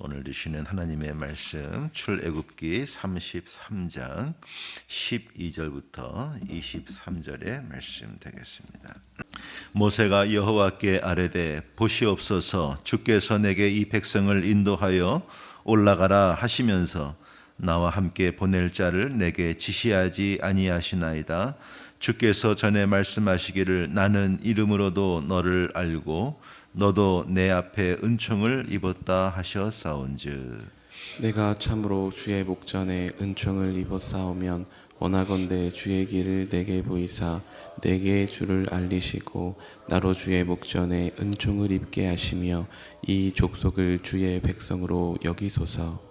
오늘 주시는 하나님의 말씀 출애굽기 33장 12절부터 23절의 말씀 되겠습니다. 모세가 여호와께 아뢰되 보시옵소서 주께서 내게 이 백성을 인도하여 올라가라 하시면서 나와 함께 보낼 자를 내게 지시하지 아니하시나이다. 주께서 전에 말씀하시기를 나는 이름으로도 너를 알고 너도 내 앞에 은총을 입었다 하셨사온즉. 내가 참으로 주의 목전에 은총을 싸우면 원하건대 주의 길을 내게 보이사 내게 주를 알리시고 나로 주의 목전에 은총을 입게 하시며 이 족속을 주의 백성으로 여기소서.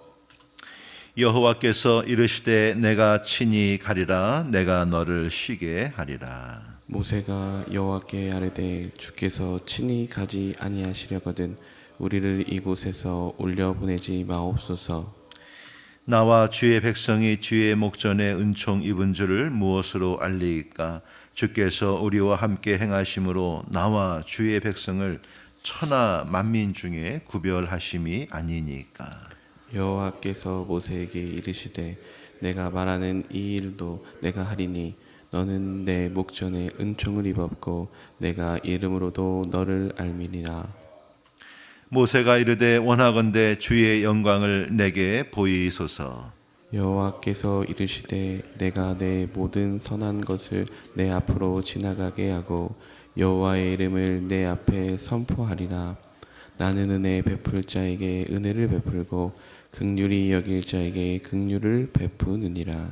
여호와께서 이르시되 내가 친히 가리라 내가 너를 쉬게 하리라 모세가 여호와께 아뢰되 주께서 친히 가지 아니하시려거든 우리를 이곳에서 올려 보내지 마옵소서. 나와 주의 백성이 주의 목전에 은총 입은 줄을 무엇으로 알리까? 주께서 우리와 함께 행하심으로 나와 주의 백성을 천하 만민 중에 구별하심이 아니니까. 여호와께서 모세에게 이르시되 내가 말하는 이 일도 내가 하리니 너는 내 목전에 은총을 입었고 내가 이름으로도 너를 알미니라. 모세가 이르되 원하건대 주의 영광을 내게 보이소서. 여호와께서 이르시되 내가 내 모든 선한 것을 내 앞으로 지나가게 하고 여호와의 이름을 내 앞에 선포하리라. 나는 은혜 베풀 자에게 은혜를 베풀고 극률이 여길 자에게 극률을 베푸느니라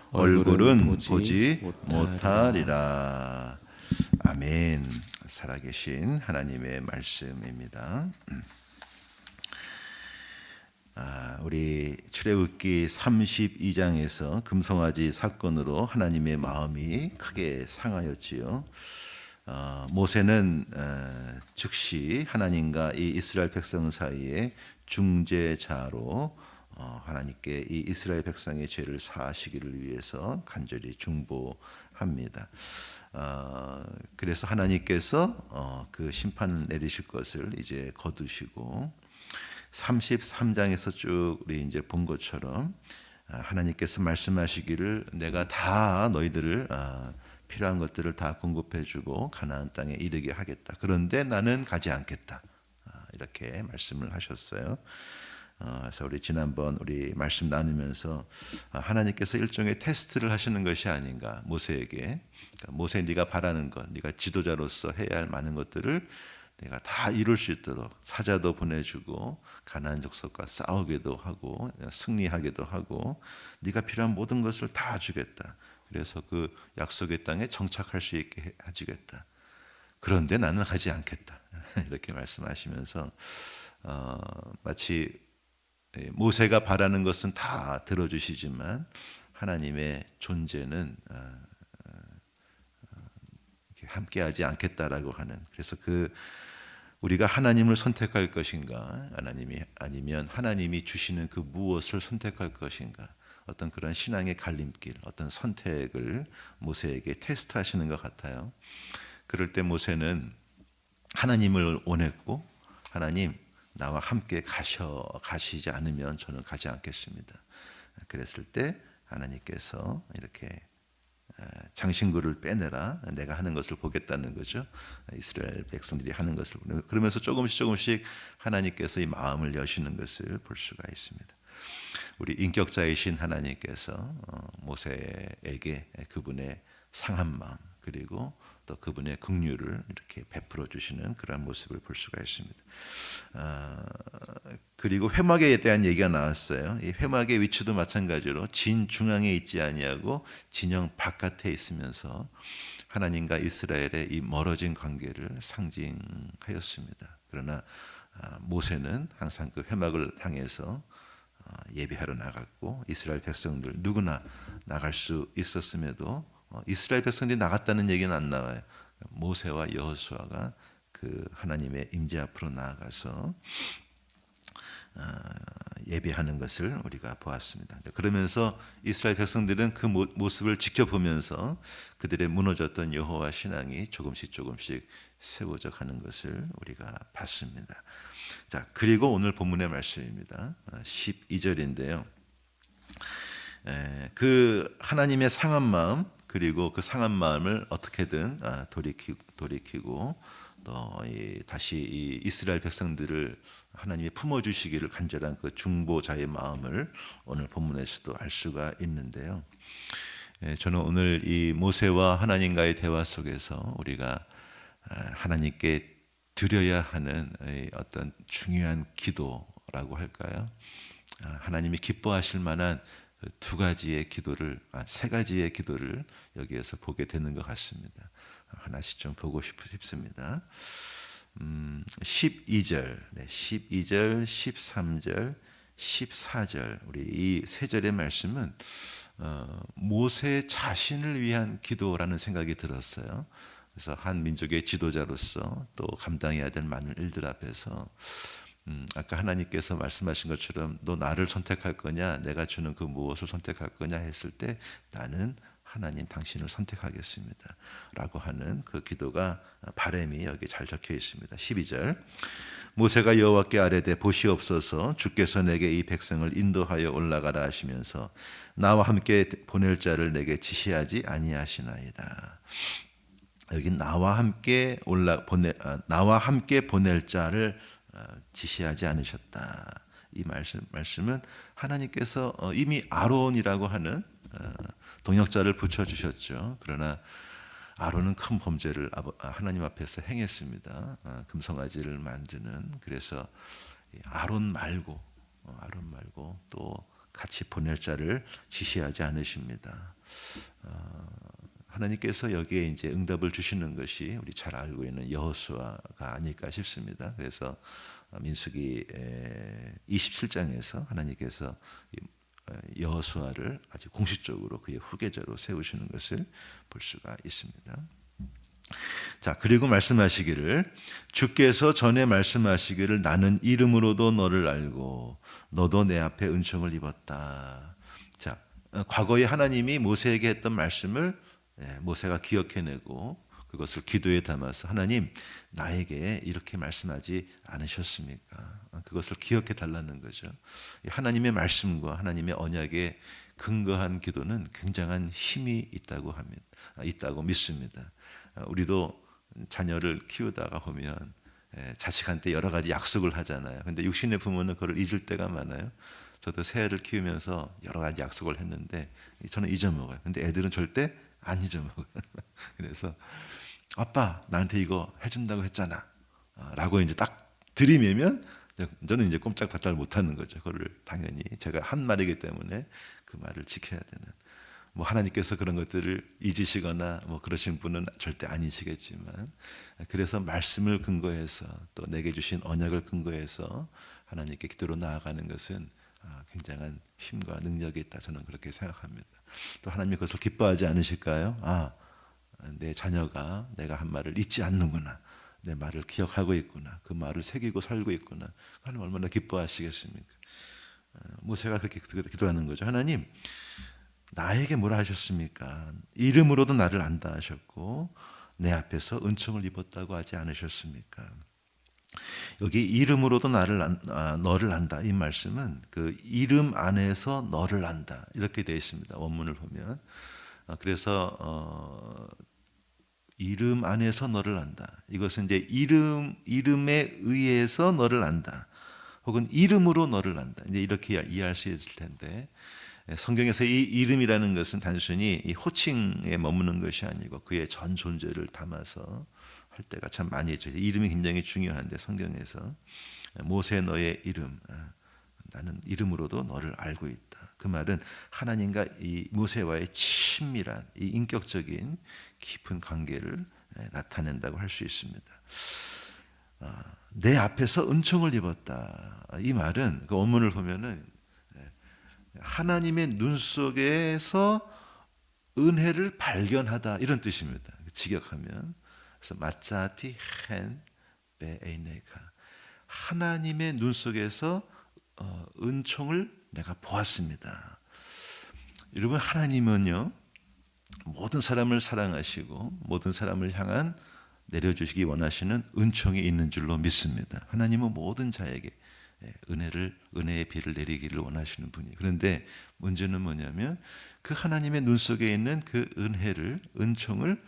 얼굴은 보지 못하리라 아멘 살아계신 하나님의 말씀입니다. 아, 우리 출애굽기 32장에서 금송아지 사건으로 하나님의 마음이 크게 상하였지요. 어, 모세는 어, 즉시 하나님과 이 이스라엘 백성 사이에 중재자로 어, 하나님께 이 이스라엘 백성의 죄를 사하시기를 위해서 간절히 중보합니다. 어, 그래서 하나님께서 어, 그 심판을 내리실 것을 이제 거두시고 33장에서 쭉 우리 이제 본 것처럼 아, 하나님께서 말씀하시기를 내가 다 너희들을 아, 필요한 것들을 다 공급해주고 가나안 땅에 이르게 하겠다. 그런데 나는 가지 않겠다. 아, 이렇게 말씀을 하셨어요. 어, 그래서 우리 지난번 우리 말씀 나누면서 아, 하나님께서 일종의 테스트를 하시는 것이 아닌가 모세에게 그러니까 모세 네가 바라는 것, 네가 지도자로서 해야 할 많은 것들을 내가 다 이룰 수 있도록 사자도 보내주고 가나안 족속과 싸우기도 하고 승리하기도 하고 네가 필요한 모든 것을 다 주겠다. 그래서 그 약속의 땅에 정착할 수 있게 해- 해주겠다. 그런데 나는 하지 않겠다. 이렇게 말씀하시면서 어, 마치 예, 모세가 바라는 것은 다 들어주시지만 하나님의 존재는 어, 이렇게 함께하지 않겠다라고 하는 그래서 그 우리가 하나님을 선택할 것인가 하나님이 아니면 하나님이 주시는 그 무엇을 선택할 것인가 어떤 그런 신앙의 갈림길 어떤 선택을 모세에게 테스트하시는 것 같아요. 그럴 때 모세는 하나님을 원했고 하나님 나와 함께 가셔 가시지 않으면 저는 가지 않겠습니다. 그랬을 때 하나님께서 이렇게 에, 장신구를 빼내라. 내가 하는 것을 보겠다는 거죠. 이스라엘 백성들이 하는 것을 그러면서 조금씩 조금씩 하나님께서 이 마음을 여시는 것을 볼 수가 있습니다. 우리 인격자이신 하나님께서 어, 모세에게 그분의 상한 마음 그리고 또 그분의 긍휼을 이렇게 베풀어 주시는 그러한 모습을 볼 수가 있습니다. 아, 그리고 회막에 대한 얘기가 나왔어요. 이 회막의 위치도 마찬가지로 진 중앙에 있지 아니하고 진영 바깥에 있으면서 하나님과 이스라엘의 이 멀어진 관계를 상징하였습니다. 그러나 아, 모세는 항상 그 회막을 향해서 어, 어, 예배하러 나갔고 이스라엘 백성들 누구나 나갈 수 있었음에도 어, 이스라엘 백성들이 나갔다는 얘기는 안 나와요. 모세와 여호수아가 그 하나님의 임재 앞으로 나아가서 어, 예배하는 것을 우리가 보았습니다. 그러면서 이스라엘 백성들은 그 모- 모습을 지켜보면서 그들의 무너졌던 여호와 신앙이 조금씩 조금씩 세워져 가는 것을 우리가 봤습니다. 자, 그리고 오늘 본문의 말씀입니다. 12절인데요. 그 하나님의 상한 마음 그리고 그 상한 마음을 어떻게든 아, 돌이키, 돌이키고 또 이, 다시 이 이스라엘 백성들을 하나님이 품어 주시기를 간절한 그 중보자의 마음을 오늘 본문에서도 알 수가 있는데요. 예, 저는 오늘 이 모세와 하나님과의 대화 속에서 우리가 아, 하나님께 드려야 하는 이 어떤 중요한 기도라고 할까요? 아, 하나님이 기뻐하실 만한 그 두 가지의 기도를 아, 세 가지의 기도를 여기에서 보게 되는 것 같습니다. 하나씩 좀 보고 싶- 싶습니다. 음, 12절, 네, 12절, 13절, 14절 우리 이 세 절의 말씀은 어, 모세 자신을 위한 기도라는 생각이 들었어요. 그래서 한 민족의 지도자로서 또 감당해야 될 많은 일들 앞에서 음, 아까 하나님께서 말씀하신 것처럼 너 나를 선택할 거냐, 내가 주는 그 무엇을 선택할 거냐 했을 때 나는 하나님 당신을 선택하겠습니다. 라고 하는 그 기도가 바램이 여기 잘 적혀 있습니다. 12절. 모세가 여호와께 아뢰되 보시옵소서 주께서 내게 이 백성을 인도하여 올라가라 하시면서 나와 함께 보낼 자를 내게 지시하지 아니하시나이다. 여기 나와 함께 올라 보내 아, 나와 함께 보낼 자를 어, 지시하지 않으셨다. 이 말씀 말씀은 하나님께서 어, 이미 아론이라고 하는 어, 동역자를 붙여 주셨죠. 그러나 아론은 큰 범죄를 아, 하나님 앞에서 행했습니다. 아, 금송아지를 만드는 그래서 이 아론 말고 어, 아론 말고 또 같이 보낼 자를 지시하지 않으십니다. 어, 하나님께서 여기에 이제 응답을 주시는 것이 우리 잘 알고 있는 여호수아가 아닐까 싶습니다. 그래서 민수기 27장에서 하나님께서 여호수아를 아주 공식적으로 그의 후계자로 세우시는 것을 볼 수가 있습니다. 자, 그리고 말씀하시기를 주께서 전에 말씀하시기를 나는 이름으로도 너를 알고 너도 내 앞에 은총을 입었다. 자, 어, 과거에 하나님이 모세에게 했던 말씀을 예, 모세가 기억해내고 그것을 기도에 담아서 하나님 나에게 이렇게 말씀하지 않으셨습니까? 어, 그것을 기억해 달라는 거죠. 이 하나님의 말씀과 하나님의 언약에 근거한 기도는 굉장한 힘이 있다고 합니다. 아, 있다고 믿습니다. 어, 우리도 자녀를 키우다가 보면 예, 자식한테 여러 가지 약속을 하잖아요. 근데 육신의 부모는 그걸 잊을 때가 많아요. 저도 새 애를 키우면서 여러 가지 약속을 했는데 저는 잊어먹어요. 근데 애들은 절대 안 잊어먹어요. 그래서 아빠 나한테 이거 해준다고 했잖아. 아, 라고 이제 딱 들이매면 저는 이제 꼼짝달싹 못하는 거죠. 그거를 당연히 제가 한 말이기 때문에 그 말을 지켜야 되는. 뭐 하나님께서 그런 것들을 잊으시거나 뭐 그러신 분은 절대 아니시겠지만 그래서 말씀을 근거해서 또 내게 주신 언약을 근거해서 하나님께 기도로 나아가는 것은 아, 굉장한 힘과 능력이 있다 저는 그렇게 생각합니다. 또 하나님이 그것을 기뻐하지 않으실까요? 아, 내 자녀가 내가 한 말을 잊지 않는구나. 내 말을 기억하고 있구나. 그 말을 새기고 살고 있구나. 하나님 얼마나 기뻐하시겠습니까? 어, 모세가 그렇게 기도하는 거죠. 하나님, 나에게 뭐라 하셨습니까? 이름으로도 나를 안다 하셨고 내 앞에서 은총을 입었다고 하지 않으셨습니까? 여기 이름으로도 나를 안, 아, 너를 안다. 이 말씀은 그 이름 안에서 너를 안다. 이렇게 되어 있습니다. 원문을 보면. 아, 그래서 어, 이름 안에서 너를 안다. 이것은 이제 이름 이름에 의해서 너를 안다. 혹은 이름으로 너를 안다. 이제 이렇게 이해할 수 있을 텐데. 예, 성경에서 이 이름이라는 것은 단순히 이 호칭에 머무는 것이 아니고 그의 전 존재를 담아서 할 때가 참 많이 있죠. 이름이 굉장히 중요한데 성경에서 모세 너의 이름 아, 나는 이름으로도 너를 알고 있다. 그 말은 하나님과 이 모세와의 친밀한 이 인격적인 깊은 관계를 예, 나타낸다고 할 수 있습니다. 아, 내 앞에서 은총을 입었다. 이 말은 그 원문을 보면은 예, 하나님의 눈 속에서 은혜를 발견하다 이런 뜻입니다. 직역하면 그래서 마짜티 헨 베에네가 하나님의 눈 속에서 어, 은총을 내가 보았습니다. 여러분 하나님은요 모든 사람을 사랑하시고 모든 사람을 향한 내려주시기 원하시는 은총이 있는 줄로 믿습니다. 하나님은 모든 자에게 예, 은혜를 은혜의 비를 내리기를 원하시는 분이. 그런데 문제는 뭐냐면 그 하나님의 눈 속에 있는 그 은혜를 은총을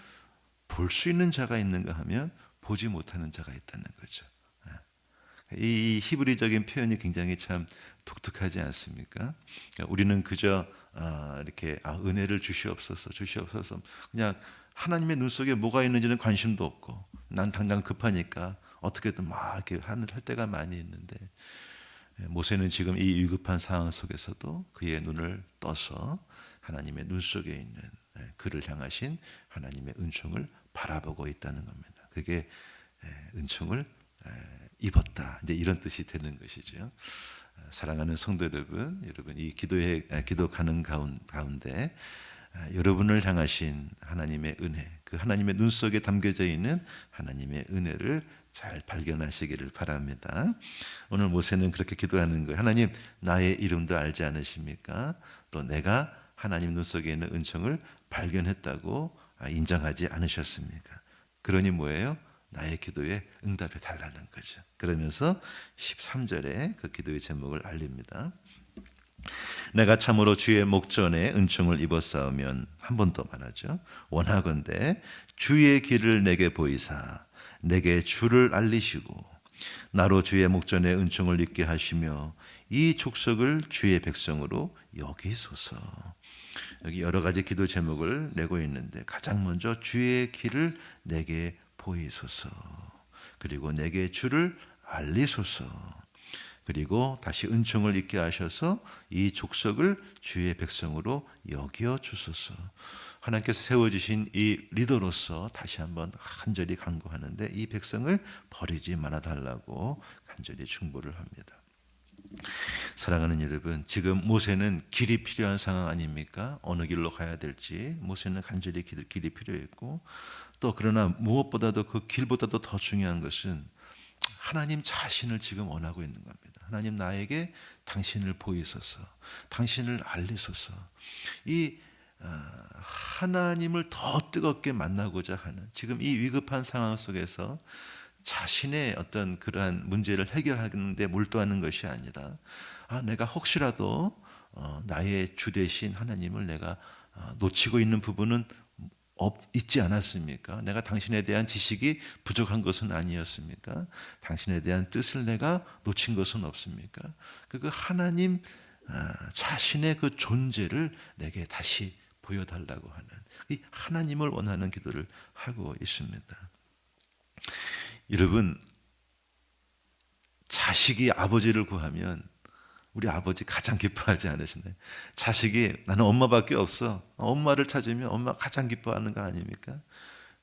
볼 수 있는 자가 있는가 하면 보지 못하는 자가 있다는 거죠. 예. 이 히브리적인 표현이 굉장히 참 독특하지 않습니까? 그러니까 우리는 그저 아, 이렇게 아, 은혜를 주시옵소서, 주시옵소서. 그냥 하나님의 눈 속에 뭐가 있는지는 관심도 없고, 난 당장 급하니까 어떻게든 막 이렇게 하는 할 때가 많이 있는데 예, 모세는 지금 이 위급한 상황 속에서도 그의 눈을 떠서 하나님의 눈 속에 있는 예, 그를 향하신 하나님의 은총을 바라보고 있다는 겁니다. 그게 예, 은총을 예, 입었다. 이제 이런 뜻이 되는 것이죠. 아, 사랑하는 성도 여러분, 여러분 이 기도에 아, 기도 가는 가운- 가운데 아, 여러분을 향하신 하나님의 은혜, 그 하나님의 눈 속에 담겨져 있는 하나님의 은혜를 잘 발견하시기를 바랍니다. 오늘 모세는 그렇게 기도하는 거예요. 하나님, 나의 이름도 알지 않으십니까? 또 내가 하나님 눈 속에 있는 은총을 발견했다고 아, 인정하지 않으셨습니까? 그러니 뭐예요? 나의 기도에 응답해 달라는 거죠. 그러면서 13절에 그 기도의 제목을 알립니다. 내가 참으로 주의 목전에 은총을 입었사오면 한 번 더 말하죠. 원하건대 주의 길을 내게 보이사 내게 주를 알리시고 나로 주의 목전에 은총을 입게 하시며 이 족속을 주의 백성으로 여기소서. 여기 여러 가지 기도 제목을 내고 있는데 가장 먼저 주의 길을 내게 보이소서. 그리고 내게 주를 알리소서. 그리고 다시 은총을 입게 하셔서 이 족속을 주의 백성으로 여겨 주소서. 하나님께서 세워 주신 이 리더로서 다시 한번 간절히 간구하는데 이 백성을 버리지 말아 달라고 간절히 충고를 합니다. 사랑하는 여러분, 지금 모세는 길이 필요한 상황 아닙니까? 어느 길로 가야 될지 모세는 간절히 길- 길이 필요했고 또 그러나 무엇보다도 그 길보다도 더 중요한 것은 하나님 자신을 지금 원하고 있는 겁니다. 하나님 나에게 당신을 보이소서, 당신을 알리소서. 이 아, 하나님을 더 뜨겁게 만나고자 하는 지금 이 위급한 상황 속에서 자신의 어떤 그러한 문제를 해결하는데 몰두하는 것이 아니라 아 내가 혹시라도 어, 나의 주 대신 하나님을 내가 어, 놓치고 있는 부분은 없, 있지 않았습니까? 내가 당신에 대한 지식이 부족한 것은 아니었습니까? 당신에 대한 뜻을 내가 놓친 것은 없습니까? 그, 그 하나님 아, 자신의 그 존재를 내게 다시 보여달라고 하는 이 하나님을 원하는 기도를 하고 있습니다. 여러분 자식이 아버지를 구하면 우리 아버지 가장 기뻐하지 않으시나요? 자식이 나는 엄마밖에 없어. 엄마를 찾으면 엄마 가장 기뻐하는 거 아닙니까?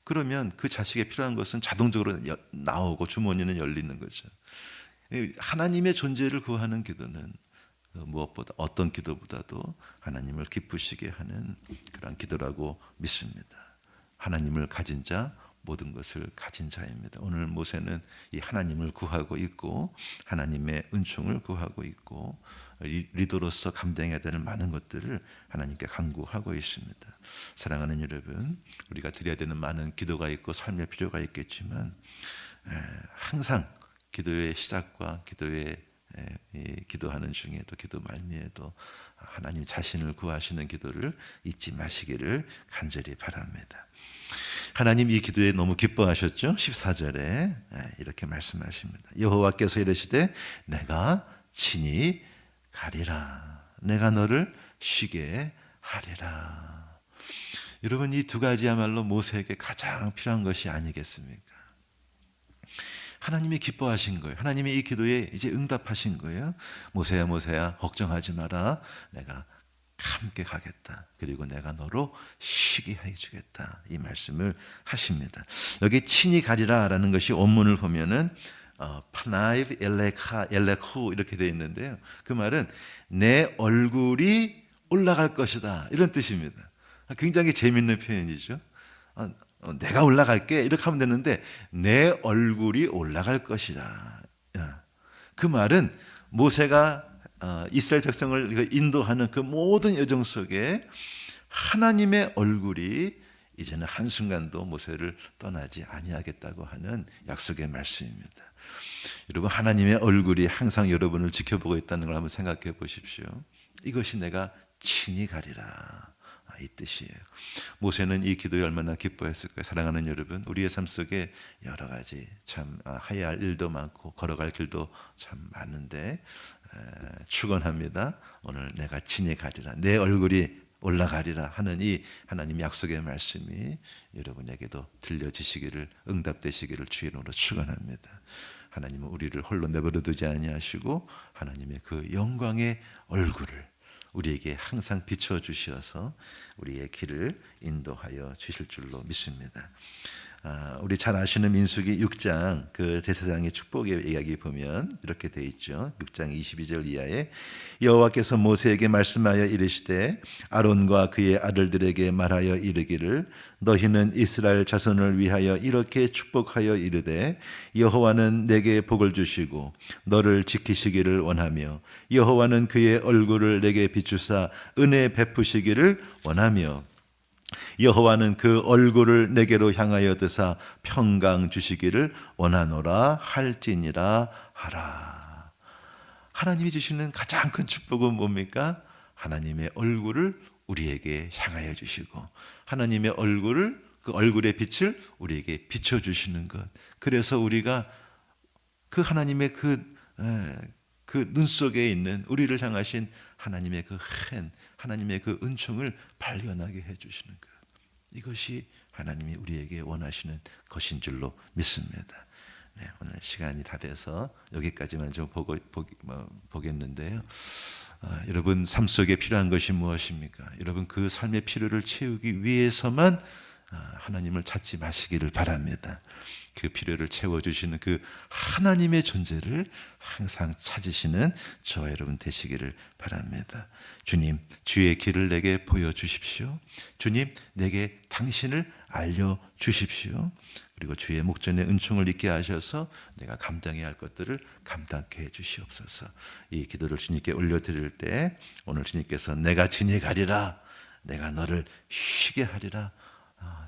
그러면 그 자식에 필요한 것은 자동적으로 여- 나오고 주머니는 열리는 거죠. 이 하나님의 존재를 구하는 기도는 그 무엇보다 어떤 기도보다도 하나님을 기쁘시게 하는 그런 기도라고 믿습니다. 하나님을 가진 자 모든 것을 가진 자입니다. 오늘 모세는 이 하나님을 구하고 있고 하나님의 은총을 구하고 있고 리- 리더로서 감당해야 되는 많은 것들을 하나님께 간구하고 있습니다. 사랑하는 여러분, 우리가 드려야 되는 많은 기도가 있고 삶의 필요가 있겠지만 에, 항상 기도의 시작과 기도의 기도하는 중에도 기도 말미에도 하나님 자신을 구하시는 기도를 잊지 마시기를 간절히 바랍니다. 하나님 이 기도에 너무 기뻐하셨죠? 14절에 이렇게 말씀하십니다. 여호와께서 이르시되 내가 친히 가리라. 내가 너를 쉬게 하리라. 여러분 이 두 가지야말로 모세에게 가장 필요한 것이 아니겠습니까? 하나님이 기뻐하신 거예요. 하나님이 이 기도에 이제 응답하신 거예요. 모세야 모세야 걱정하지 마라. 내가 함께 가겠다. 그리고 내가 너로 쉬게 해 주겠다. 이 말씀을 하십니다. 여기 친히 가리라라는 것이 원문을 보면은 어, 파나이브 엘레카 엘레쿠 이렇게 되어 있는데요. 그 말은 내 얼굴이 올라갈 것이다 이런 뜻입니다. 굉장히 재밌는 표현이죠. 어, 어, 내가 올라갈게 이렇게 하면 되는데 내 얼굴이 올라갈 것이다. 야. 그 말은 모세가 어, 이스라엘 백성을 인도하는 그 모든 여정 속에 하나님의 얼굴이 이제는 한순간도 모세를 떠나지 아니하겠다고 하는 약속의 말씀입니다. 여러분 하나님의 얼굴이 항상 여러분을 지켜보고 있다는 걸 한번 생각해 보십시오. 이것이 내가 친히 가리라. 아, 이 뜻이에요. 모세는 이 기도에 얼마나 기뻐했을까요? 사랑하는 여러분, 우리의 삶 속에 여러 가지 참 아, 해야 할 일도 많고 걸어갈 길도 참 많은데 에, 축원합니다. 오늘 내가 친히 가리라. 내 얼굴이 올라가리라 하는 이 하나님 약속의 말씀이 여러분에게도 들려지시기를 응답되시기를 주의 이름으로 축원합니다. 하나님은 우리를 홀로 내버려 두지 아니하시고 하나님의 그 영광의 얼굴을 우리에게 항상 비춰 주셔서 우리의 길을 인도하여 주실 줄로 믿습니다. 아, 우리 잘 아시는 민수기 6장 그 제사장의 축복의 이야기 보면 이렇게 돼 있죠. 6장 22절 이하에 여호와께서 모세에게 말씀하여 이르시되 아론과 그의 아들들에게 말하여 이르기를 너희는 이스라엘 자손을 위하여 이렇게 축복하여 이르되 여호와는 내게 복을 주시고 너를 지키시기를 원하며 여호와는 그의 얼굴을 내게 비추사 은혜 베푸시기를 원하며 여호와는 그 얼굴을 내게로 향하여 드사 평강 주시기를 원하노라 할지니라 하라. 하나님이 주시는 가장 큰 축복은 뭡니까? 하나님의 얼굴을 우리에게 향하여 주시고 하나님의 얼굴을 그 얼굴의 빛을 우리에게 비춰 주시는 것. 그래서 우리가 그 하나님의 그 그 눈 속에 있는 우리를 향하신 하나님의 그 큰 하나님의 그 은총을 발견하게 해 주시는 것. 이것이 하나님이 우리에게 원하시는 것인 줄로 믿습니다. 네, 오늘 시간이 다 돼서 여기까지만 좀 보고, 보, 뭐, 보겠는데요. 아, 여러분 삶 속에 필요한 것이 무엇입니까? 여러분 그 삶의 필요를 채우기 위해서만 아, 하나님을 찾지 마시기를 바랍니다. 그 필요를 채워주시는 그 하나님의 존재를 항상 찾으시는 저와 여러분 되시기를 바랍니다. 주님, 주의 길을 내게 보여주십시오. 주님, 내게 당신을 알려주십시오. 그리고 주의 목전의 은총을 있게 하셔서 내가 감당해야 할 것들을 감당케 해 주시옵소서. 이 기도를 주님께 올려드릴 때 오늘 주님께서 내가 진히 가리라, 내가 너를 쉬게 하리라.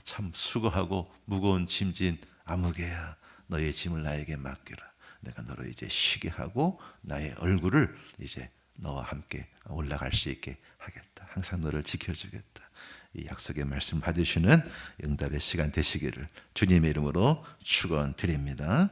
아, 참 수고하고 무거운 짐진 아무개야 너의 짐을 나에게 맡기라. 내가 너를 이제 쉬게 하고 나의 얼굴을 이제 너와 함께 올라갈 수 있게 하겠다. 항상 너를 지켜주겠다. 이 약속의 말씀 받으시는 응답의 시간 되시기를 주님의 이름으로 축원드립니다.